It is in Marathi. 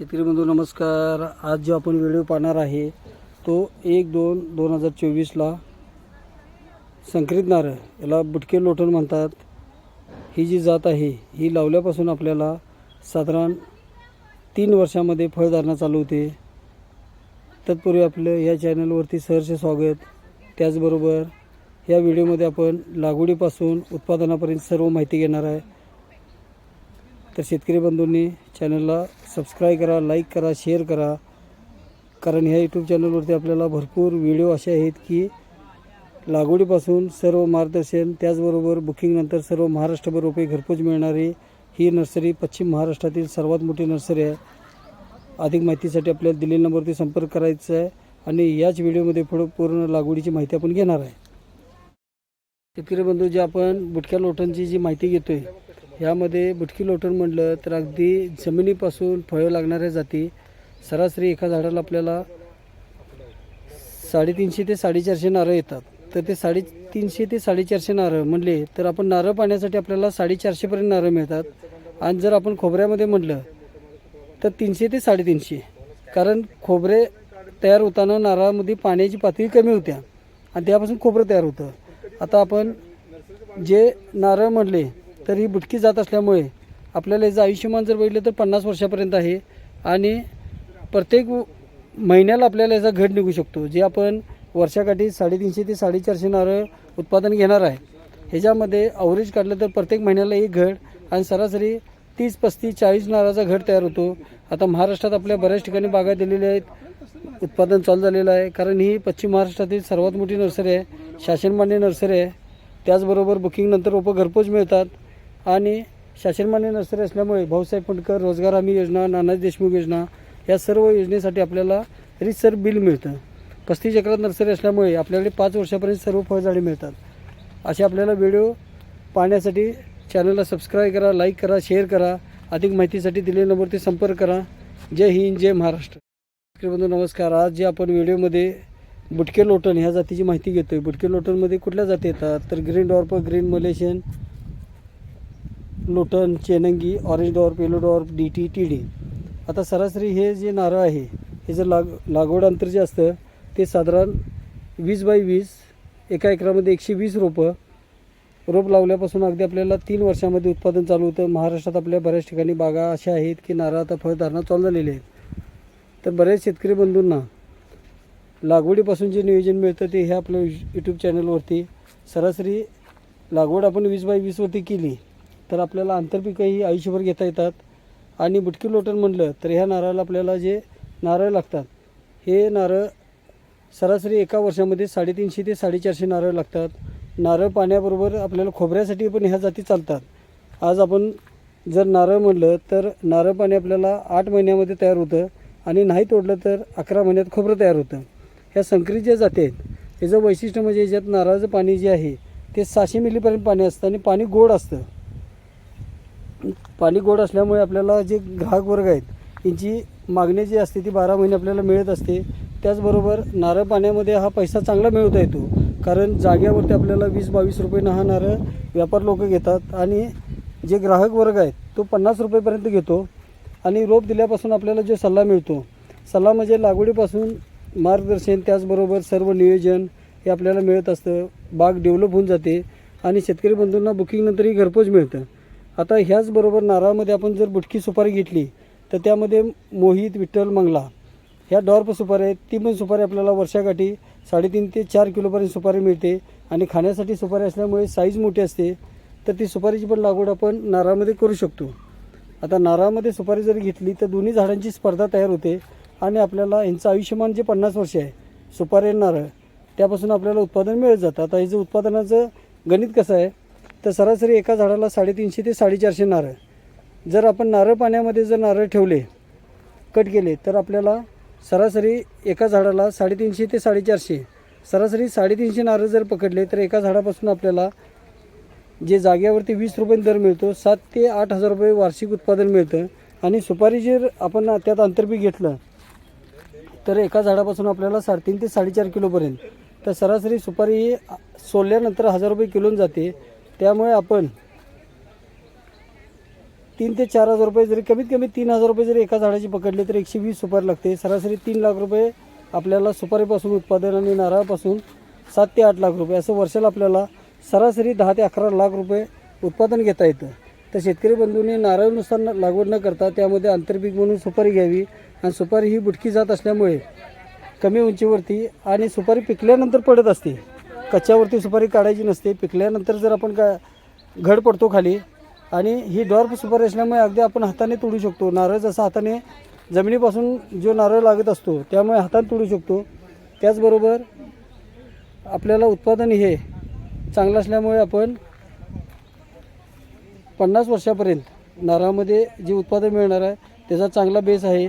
शेतकरी बंधू नमस्कार. आज जो आपण व्हिडिओ पाहणार आहे तो एक दोन दोन हजार चोवीसला संकरित नारळ याला बुटके लोटण म्हणतात. ही जी जात आहे ही लावल्यापासून आपल्याला साधारण तीन वर्षामध्ये फळधारणा चालू होते. तत्पूर्वी आपलं या चॅनलवरती सहर्ष स्वागत. त्याचबरोबर या व्हिडिओमध्ये आपण लागवडीपासून उत्पादनापर्यंत सर्व माहिती घेणार आहे. तर शेतकरी बंधूंनी चॅनलला सबस्क्राईब करा लाईक करा शेअर करा. कारण ह्या यूट्यूब चॅनलवरती आपल्याला भरपूर व्हिडिओ असे आहेत की लागवडीपासून सर्व मार्गदर्शन त्याचबरोबर बुकिंगनंतर सर्व महाराष्ट्रभर रुपये घरपोच मिळणारी ही नर्सरी पश्चिम महाराष्ट्रातील सर्वात मोठी नर्सरी आहे. अधिक माहितीसाठी आपल्याला दिलेल्या नंबरवरती संपर्क करायचा आहे आणि याच व्हिडिओमध्ये पुढं पूर्ण लागवडीची माहिती आपण घेणार आहे. शेतकरी बंधू जे आपण बुटक्या लोटांची जी माहिती घेतोय यामध्ये बुटकी लोटण म्हटलं तर अगदी जमिनीपासून फळं लागणाऱ्या जाती सरासरी एका झाडाला आपल्याला साडेतीनशे ते साडेचारशे नारळ येतात. तर ते साडेतीनशे ते साडेचारशे नारळ म्हणले तर आपण नारळ पाण्यासाठी आपल्याला साडेचारशेपर्यंत नारळ मिळतात. आणि जर आपण खोबऱ्यामध्ये म्हटलं तर तीनशे ते साडेतीनशे. कारण खोबरे तयार होताना नारळामध्ये पाण्याची पातळी कमी होत्या आणि त्यापासून खोबरं तयार होतं. आता आपण जे नारळ म्हटले तर ही बुटकी जात असल्यामुळे आपल्याला याचं आयुष्यमान जर बघितलं तर पन्नास वर्षापर्यंत आहे. आणि प्रत्येक महिन्याला आपल्याला याचा घट निघू शकतो. जे आपण वर्षाकाठी साडेतीनशे ते साडेचारशे नारळ उत्पादन घेणार आहे ह्याच्यामध्ये अवरेज काढलं तर प्रत्येक महिन्याला एक घड आणि सरासरी तीस पस्तीस चाळीस नारळाचा घट तयार होतो. आता महाराष्ट्रात आपल्या बऱ्याच ठिकाणी बागा दिलेल्या आहेत. उत्पादन चालू झालेलं आहे. कारण ही पश्चिम महाराष्ट्रातील सर्वात मोठी नर्सरी आहे. शासनमान्य नर्सरी आहे. त्याचबरोबर बुकिंगनंतर रोपं घरपोच मिळतात. आणि शासनमान्य नर्सरी असल्यामुळे भाऊसाहेब फंडकर रोजगार हमी योजना नानाजी देशमुख योजना या सर्व योजनेसाठी आपल्याला रिसर बिल मिळतं. पस्तीस एकरात नर्सरी असल्यामुळे आपल्याकडे पाच वर्षापर्यंत सर्व फळझाडे मिळतात. असे आपल्याला व्हिडिओ पाहण्यासाठी चॅनलला सबस्क्राईब करा लाईक करा शेअर करा. अधिक माहितीसाठी दिलेल्या नंबरवरती संपर्क करा. जय हिंद जय महाराष्ट्र. बंधू नमस्कार. आज जे आपण व्हिडिओमध्ये बुटके लोटण ह्या जातीची माहिती घेतो आहे बुटके लोटणमध्ये कुठल्या जाती येतात? तर ग्रीन डॉर्प ग्रीन मलेशियन लोटन चेनंगी orange dwarf yellow dwarf D T T D. आता सरासरी हे जे नारळ आहे हे जर लाग लागवड अंतर जे असतं ते साधारण वीस बाय वीस एका एकरामध्ये एकशे वीस रोपं रोप लावल्यापासून अगदी आपल्याला तीन वर्षामध्ये उत्पादन चालू होतं. महाराष्ट्रात आपल्या बऱ्याच ठिकाणी बागा अशा आहेत की नारळ आता फळधारणा चालू झालेली आहेत. तर बरेच शेतकरी बंधूंना लागवडीपासून जे नियोजन मिळतं ते हे आपल्या यूट्यूब चॅनलवरती सरासरी लागवड आपण वीस बाय वीसवरती केली. तर आपल्याला आंतरपिकंही आयुष्यभर घेता येतात. आणि बुटकी लोटण म्हणलं तर ह्या नारळाला आपल्याला जे नारळ लागतात हे नारळ सरासरी एका वर्षामध्ये साडेतीनशे ते साडेचारशे नारळ लागतात. नारळ पाण्याबरोबर आपल्याला खोबऱ्यासाठी पण ह्या जाती चालतात. आज आपण जर नारळ म्हणलं तर नारळ पाणी आपल्याला आठ महिन्यामध्ये तयार होतं आणि नाही तोडलं तर अकरा महिन्यात खोबरं तयार होतं. ह्या संकरित ज्या जाती आहेत याचं वैशिष्ट्य म्हणजे याच्यात नारळाचं पाणी जे आहे ते सहाशे मिलीपर्यंत पाणी असतं आणि पाणी गोड असतं. पाणी गोड असल्यामुळे आपल्याला जे ग्राहक वर्ग आहेत यांची मागणी जी असते ती बारा महिने आपल्याला मिळत असते. त्याचबरोबर नारळ पाण्यामध्ये हा पैसा चांगला मिळवता येतो. कारण जाग्यावरती आपल्याला वीस बावीस रुपयेनं हा नारळ व्यापार लोक घेतात आणि जे ग्राहक वर्ग आहेत तो पन्नास रुपयेपर्यंत घेतो आणि रोप दिल्यापासून आपल्याला जो सल्ला मिळतो सल्ला म्हणजे लागवडीपासून मार्गदर्शन त्याचबरोबर सर्व नियोजन हे आपल्याला मिळत असतं. बाग डेव्हलप होऊन जाते आणि शेतकरी बंधूंना बुकिंगनंतरही घरपोच मिळतं. आता ह्याचबरोबर नारळामध्ये आपण जर बुटकी सुपारी घेतली तर त्यामध्ये मोहित विठ्ठल मंगला ह्या डॉर्प सुपारी आहेत. ती पण सुपारी आपल्याला वर्षाकाठी साडेतीन ते चार किलोपर्यंत सुपारी मिळते आणि खाण्यासाठी सुपारी असल्यामुळे साईज मोठी असते. तर ती सुपारीची पण लागवड आपण नारळामध्ये करू शकतो. आता नारळामध्ये सुपारी जरी घेतली तर दोन्ही झाडांची स्पर्धा तयार होते आणि आपल्याला यांचं आयुष्यमान जे पन्नास वर्ष आहे सुपारी नारळ त्यापासून आपल्याला उत्पादन मिळत जातं. आता ह्याचं उत्पादनाचं गणित कसं आहे तर सरासरी एका झाडाला साडेतीनशे ते साडेचारशे नारळ जर आपण नारळ पाण्यामध्ये जर नारळ ठेवले कट केले तर आपल्याला सरासरी एका झाडाला साडेतीनशे ते साडेचारशे सरासरी साडेतीनशे नारळ जर पकडले तर एका झाडापासून आपल्याला जे जाग्यावरती वीस रुपये दर मिळतो सात ते आठ हजार रुपये वार्षिक उत्पादन मिळतं. आणि सुपारी जर आपण त्यात आंतरपीक घेतलं तर एका झाडापासून आपल्याला साडेतीन ते साडेचार किलोपर्यंत. तर सरासरी सुपारी सोलल्यानंतर हजार रुपये किलोन जाते. त्यामुळे आपण तीन ते चार हजार रुपये जरी कमीत कमी तीन हजार रुपये जरी एका झाडाची पकडले तर एकशे वीस सुपारी लागते. सरासरी तीन लाख रुपये आपल्याला सुपारीपासून उत्पादन आणि नारळापासून सात ते आठ लाख रुपये असं वर्षाला आपल्याला सरासरी दहा ते अकरा लाख रुपये उत्पादन घेता येतं. तर शेतकरी बंधूंनी नारळनुसार लागवड न करता त्यामध्ये आंतरपीक म्हणून सुपारी घ्यावी आणि सुपारी ही बुटकी जात असल्यामुळे कमी उंचीवरती आणि सुपारी पिकल्यानंतर पडत असते. कच्च्यावरती सुपारी काढायची नसते पिकल्यानंतर जर आपण का घड पडतो खाली आणि ही डॉर्फ सुपारी असल्यामुळे अगदी आपण हाताने तोडू शकतो. नारळ जसा हाताने जमिनीपासून जो नारळ लागत असतो त्यामुळे हाताने तोडू शकतो. त्याचबरोबर आपल्याला उत्पादन हे चांगलं असल्यामुळे आपण पन्नास वर्षापर्यंत नारळामध्ये जे उत्पादन मिळणार आहे त्याचा चांगला बेस आहे.